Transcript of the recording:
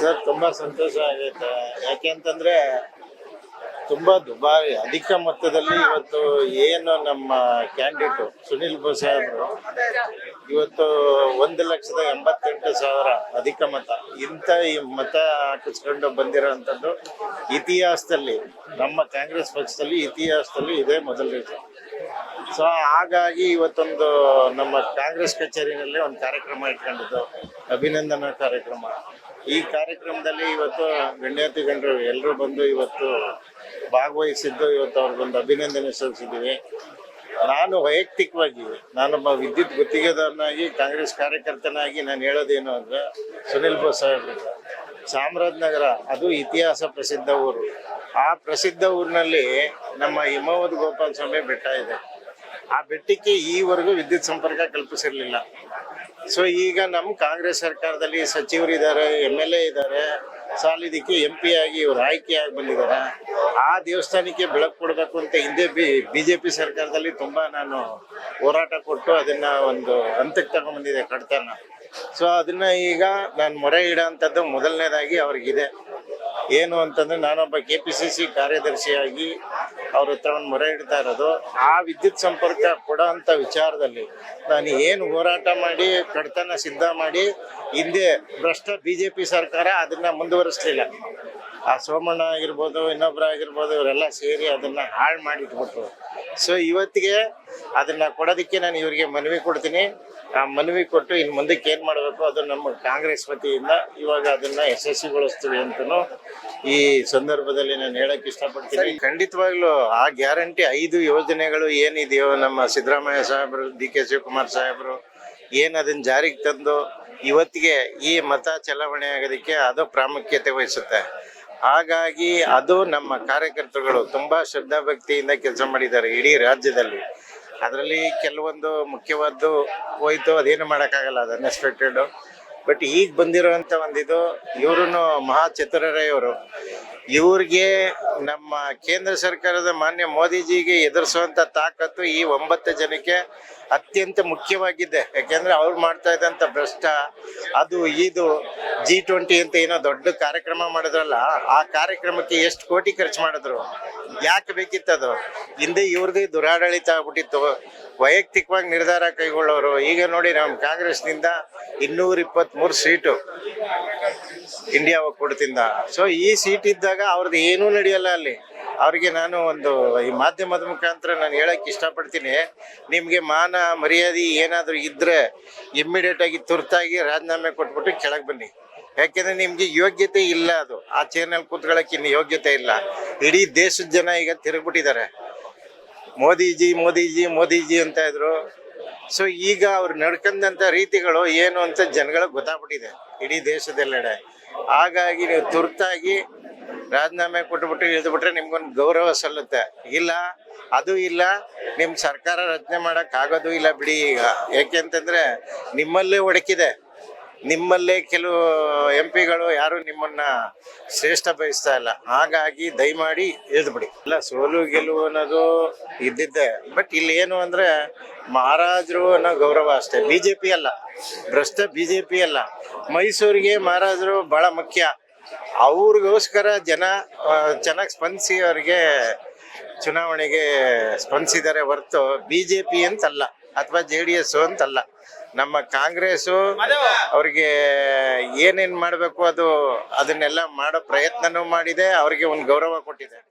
Sir, ತುಂಬ ಸಂತೋಷ ಆಗೈತೆ ಯಾಕೆಂತಂದರೆ ತುಂಬ ದುಬಾರಿ, ಅಧಿಕ ಮೊತ್ತದಲ್ಲಿ ಇವತ್ತು ಏನು ನಮ್ಮ ಕ್ಯಾಂಡಿಡೇಟ್, ಸುನಿಲ್ ಬೋಸ್ ಅವರು ಇವತ್ತು ಒಂದು ಲಕ್ಷದ ಎಂಬತ್ತೆಂಟು ಸಾವಿರ ಅಧಿಕ ಮತ ಇಂಥ ಈ ಮತ ಹಾಕಿಸ್ಕೊಂಡು ಬಂದಿರೋಂಥದ್ದು ಇತಿಹಾಸದಲ್ಲಿ, ನಮ್ಮ ಕಾಂಗ್ರೆಸ್ ಪಕ್ಷದಲ್ಲಿ ಇತಿಹಾಸದಲ್ಲಿ ಇದೇ ಮೊದಲನೇ. ಸೊ ಹಾಗಾಗಿ ಇವತ್ತೊಂದು ನಮ್ಮ ಕಾಂಗ್ರೆಸ್ ಕಚೇರಿನಲ್ಲಿ ಒಂದು ಕಾರ್ಯಕ್ರಮ ಇಟ್ಕೊಂಡಿದ್ದು, ಅಭಿನಂದನಾ ಕಾರ್ಯಕ್ರಮ. ಈ ಕಾರ್ಯಕ್ರಮದಲ್ಲಿ ಇವತ್ತು ಗಣ್ಯಾತಿ ಗಂಡರು ಎಲ್ಲರೂ ಬಂದು ಇವತ್ತು ಭಾಗವಹಿಸಿದ್ದು, ಇವತ್ತು ಅವ್ರಿಗೊಂದು ಅಭಿನಂದನೆ ಸಲ್ಲಿಸಿದ್ದೀವಿ. ನಾನು ವೈಯಕ್ತಿಕವಾಗಿ ನಾನೊಬ್ಬ ವಿದ್ಯುತ್ ಗುತ್ತಿಗೆದಾರನಾಗಿ, ಕಾಂಗ್ರೆಸ್ ಕಾರ್ಯಕರ್ತನಾಗಿ ನಾನು ಹೇಳೋದೇನು ಅಂದರೆ, ಸುನಿಲ್ ಬೋಸ್ ಚಾಮರಾಜನಗರ, ಅದು ಇತಿಹಾಸ ಪ್ರಸಿದ್ಧ ಊರು. ಆ ಪ್ರಸಿದ್ಧ ಊರಿನಲ್ಲಿ ನಮ್ಮ ಹಿಮವದ್ ಗೋಪಾಲ ಸ್ವಾಮಿ ಬೆಟ್ಟ ಇದೆ. ಆ ಬೆಟ್ಟಕ್ಕೆ ಈವರೆಗೂ ವಿದ್ಯುತ್ ಸಂಪರ್ಕ ಕಲ್ಪಿಸಿರಲಿಲ್ಲ. ಸೊ ಈಗ ನಮ್ಮ ಕಾಂಗ್ರೆಸ್ ಸರ್ಕಾರದಲ್ಲಿ ಸಚಿವರಿದ್ದಾರೆ ಎಂ ಎಲ್ ಎ ಇದ್ದಾರೆ, ಸಾಲಿದಕ್ಕೆ ಎಂ ಪಿ ಆಗಿ ಇವರು ಆಯ್ಕೆಯಾಗಿ ಬಂದಿದ್ದಾರೆ. ಆ ದೇವಸ್ಥಾನಕ್ಕೆ ಬೆಳಕು ಕೊಡಬೇಕು ಅಂತ ಹಿಂದೆ ಬಿ ಬಿ ಜೆ ಪಿ ಸರ್ಕಾರದಲ್ಲಿ ತುಂಬ ನಾನು ಹೋರಾಟ ಕೊಟ್ಟು ಅದನ್ನ ಒಂದು ಹಂತಕ್ಕೆ ತಗೊಂಡ್ಬಂದಿದೆ ಕಡ್ತನ. ಸೊ ಅದನ್ನ ಈಗ ನಾನು ಮೊರೆ ಇಡೋಂಥದ್ದು ಮೊದಲನೇದಾಗಿ ಅವ್ರಿಗಿದೆ. ಏನು ಅಂತಂದರೆ ನಾನೊಬ್ಬ ಕೆ ಪಿ ಸಿ ಸಿ ಕಾರ್ಯದರ್ಶಿಯಾಗಿ ಅವ್ರ ಹತ್ರ ಮೊರೆ ಇಡ್ತಾ ಇರೋದು, ಆ ವಿದ್ಯುತ್ ಸಂಪರ್ಕ ಕೊಡೋ ಅಂತ ವಿಚಾರದಲ್ಲಿ ನಾನು ಏನು ಹೋರಾಟ ಮಾಡಿ, ಕಡತನ ಸಿದ್ಧ ಮಾಡಿ, ಹಿಂದೆ ಭ್ರಷ್ಟ ಬಿ ಜೆ ಪಿ ಸರ್ಕಾರ ಅದನ್ನ ಮುಂದುವರಿಸಲಿಲ್ಲ. ಆ ಸೋಮಣ್ಣ ಆಗಿರ್ಬೋದು, ಇನ್ನೊಬ್ರು ಆಗಿರ್ಬೋದು, ಇವರೆಲ್ಲ ಸೇರಿ ಅದನ್ನ ಹಾಳು ಮಾಡಿ ಇಟ್ಬಿಟ್ರು ಸೊ ಇವತ್ತಿಗೆ ಅದನ್ನ ಕೊಡೋದಕ್ಕೆ ನಾನು ಇವರಿಗೆ ಮನವಿ ಕೊಡ್ತೀನಿ. ಮನವಿ ಕೊಟ್ಟು ಇನ್ನು ಮುಂದಕ್ಕೆ ಏನು ಮಾಡಬೇಕು ಅದು ನಮ್ಮ ಕಾಂಗ್ರೆಸ್ ವತಿಯಿಂದ ಇವಾಗ ಅದನ್ನ ಯಶಸ್ವಿಗೊಳಿಸ್ತೀವಿ ಅಂತಲೂ ಈ ಸಂದರ್ಭದಲ್ಲಿ ನಾನು ಹೇಳಕ್ಕೆ ಇಷ್ಟಪಡ್ತೀನಿ. ಖಂಡಿತವಾಗ್ಲೂ ಆ ಗ್ಯಾರಂಟಿ ಐದು ಯೋಜನೆಗಳು ಏನಿದೆಯೋ ನಮ್ಮ ಸಿದ್ದರಾಮಯ್ಯ ಸಾಹೇಬರು ಡಿ ಕೆ ಶಿವಕುಮಾರ್ ಸಾಹೇಬರು, ಏನು ಅದನ್ನ ಜಾರಿಗೆ ತಂದು ಇವತ್ತಿಗೆ ಈ ಮತ ಚಲಾವಣೆ ಆಗೋದಕ್ಕೆ ಅದು ಪ್ರಾಮುಖ್ಯತೆ ವಹಿಸುತ್ತೆ. ಹಾಗಾಗಿ ಅದು ನಮ್ಮ ಕಾರ್ಯಕರ್ತರುಗಳು ತುಂಬಾ ಶ್ರದ್ಧಾಭಕ್ತಿಯಿಂದ ಕೆಲಸ ಮಾಡಿದ್ದಾರೆ ಇಡೀ ರಾಜ್ಯದಲ್ಲಿ. ಅದರಲ್ಲಿ ಕೆಲವೊಂದು ಮುಖ್ಯವಾದ್ದು ಹೋಯ್ತು, ಅದೇನು ಮಾಡೋಕ್ಕಾಗಲ್ಲ, ಅದು ಅನ್ಎಕ್ಸ್ಪೆಕ್ಟೆಡ್ ಬಟ್ ಈಗ ಬಂದಿರೋಂಥ ಒಂದಿದು ಇವರು ಮಹಾ ಚತುರರೆಯವರು ಇವ್ರಿಗೆ ನಮ್ಮ ಕೇಂದ್ರ ಸರ್ಕಾರದ ಮಾನ್ಯ ಮೋದಿಜಿಗೆ ಎದುರಿಸುವಂತ ತಾಕತ್ತು ಈ ಒಂಬತ್ತು ಜನಕ್ಕೆ ಅತ್ಯಂತ ಮುಖ್ಯವಾಗಿದೆ. ಯಾಕೆಂದ್ರೆ ಅವ್ರು ಮಾಡ್ತಾ ಇದ್ದಂಥ ಭ್ರಷ್ಟ, ಅದು ಇದು ಜಿ ಟ್ವೆಂಟಿ ಅಂತ ಏನೋ ದೊಡ್ಡ ಕಾರ್ಯಕ್ರಮ ಮಾಡಿದ್ರಲ್ಲ, ಆ ಕಾರ್ಯಕ್ರಮಕ್ಕೆ ಎಷ್ಟು ಕೋಟಿ ಖರ್ಚು ಮಾಡಿದ್ರು? ಯಾಕೆ ಬೇಕಿತ್ತದು? ಹಿಂದೆ ಇವ್ರದೇ ದುರಾಡಳಿತ ಆಗ್ಬಿಟ್ಟಿತ್ತು. ವೈಯಕ್ತಿಕವಾಗಿ ನಿರ್ಧಾರ ಕೈಗೊಳ್ಳೋರು, ಈಗ ನೋಡಿ ನಮ್ಮ ಕಾಂಗ್ರೆಸ್ನಿಂದ ಇನ್ನೂರ ಇಪ್ಪತ್ತ್ಮೂರು ಸೀಟು ಇಂಡಿಯಾ ಒಕ್ಕೂಟದಿಂದ ಸೊ ಈ ಸೀಟ್ ಇದ್ದಾಗ ಅವ್ರದ್ದು ಏನೂ ನಡೆಯಲ್ಲ ಅಲ್ಲಿ. ಅವರಿಗೆ ನಾನು ಒಂದು ಈ ಮಾಧ್ಯಮದ ಮುಖಾಂತರ ನಾನು ಹೇಳಕ್ಕೆ ಇಷ್ಟಪಡ್ತೀನಿ. ನಿಮಗೆ ಮಾನ, ಮರ್ಯಾದೆ ಏನಾದರೂ ಇದ್ದರೆ ಇಮ್ಮಿಡಿಯೇಟಾಗಿ ತುರ್ತಾಗಿ ರಾಜೀನಾಮೆ ಕೊಟ್ಬಿಟ್ಟು ಕೆಳಗೆ ಬನ್ನಿ. ಯಾಕೆಂದರೆ ನಿಮಗೆ ಯೋಗ್ಯತೆ ಇಲ್ಲ ಅದು. ಆ ಚೇರ್ನಲ್ಲಿ ಕೂತ್ಕೊಳ್ಳೋಕೆ ಇನ್ನು ಯೋಗ್ಯತೆ ಇಲ್ಲ. ಇಡೀ ದೇಶದ ಜನ ಈಗ ತಿರುಗ್ಬಿಟ್ಟಿದ್ದಾರೆ. ಮೋದಿಜಿ ಮೋದಿಜಿ ಮೋದಿಜಿ ಅಂತ ಇದ್ರು. ಸೊ ಈಗ ಅವ್ರು ನಡ್ಕೊಂಡಂತ ರೀತಿಗಳು ಏನು ಅಂತ ಜನಗಳಿಗೆ ಗೊತ್ತಾಗ್ಬಿಟ್ಟಿದೆ. ಇಡೀ ದೇಶದೆಲ್ಲೆಡೆ. ಹಾಗಾಗಿ ನೀವು ತುರ್ತಾಗಿ ರಾಜೀನಾಮೆ ಕೊಟ್ಬಿಟ್ಟು ಇಳಿದ್ಬಿಟ್ರೆ ನಿಮ್ಗೊಂದು ಗೌರವ ಸಲ್ಲುತ್ತೆ. ಇಲ್ಲ, ಅದು ಇಲ್ಲ. ನಿಮ್ಮ ಸರ್ಕಾರ ರಚನೆ ಮಾಡೋಕ್ಕಾಗೋದು ಇಲ್ಲ ಬಿಡಿ ಈಗ. ಯಾಕೆಂತಂದ್ರೆ ನಿಮ್ಮಲ್ಲೇ ಒಡಕಿದೆ. ನಿಮ್ಮಲ್ಲೇ ಕೆಲವು ಎಂ ಪಿಗಳು ಯಾರು ನಿಮ್ಮನ್ನ ಶ್ರೇಷ್ಠ ಬಯಸ್ತಾ ಇಲ್ಲ. ಹಾಗಾಗಿ ದಯಮಾಡಿ ಇಳಿದ್ಬಿಡಿ. ಇಲ್ಲ ಸೋಲು ಗೆಲುವು ಅನ್ನೋದು ಇದ್ದಿದ್ದೆ. ಬಟ್ ಇಲ್ಲಿ ಏನು ಅಂದ್ರೆ ಮಹಾರಾಜರು ಅನ್ನೋ ಗೌರವ ಅಷ್ಟೇ. ಬಿಜೆಪಿ ಅಲ್ಲ. ಭ್ರಷ್ಟ ಬಿಜೆಪಿ ಅಲ್ಲ. ಮೈಸೂರಿಗೆ ಮಹಾರಾಜರು ಬಹಳ ಮುಖ್ಯ. ಅವ್ರಿಗೋಸ್ಕರ ಜನ ಚೆನ್ನಾಗಿ ಸ್ಪಂದಿಸಿ ಅವರಿಗೆ ಚುನಾವಣೆಗೆ ಸ್ಪಂದಿಸಿದ್ದಾರೆ ಹೊರತು ಬಿ ಜೆ ಪಿ ಅಂತಲ್ಲ. ಅಥವಾ ಜೆ ಡಿ ಎಸ್ ಅಂತಲ್ಲ. ನಮ್ಮ ಕಾಂಗ್ರೆಸ್ಸು ಅವ್ರಿಗೆ ಏನೇನ್ ಮಾಡಬೇಕು ಅದು ಅದನ್ನೆಲ್ಲ ಮಾಡೋ ಪ್ರಯತ್ನನೂ ಮಾಡಿದೆ ಅವ್ರಿಗೆ ಒಂದು ಗೌರವ ಕೊಟ್ಟಿದೆ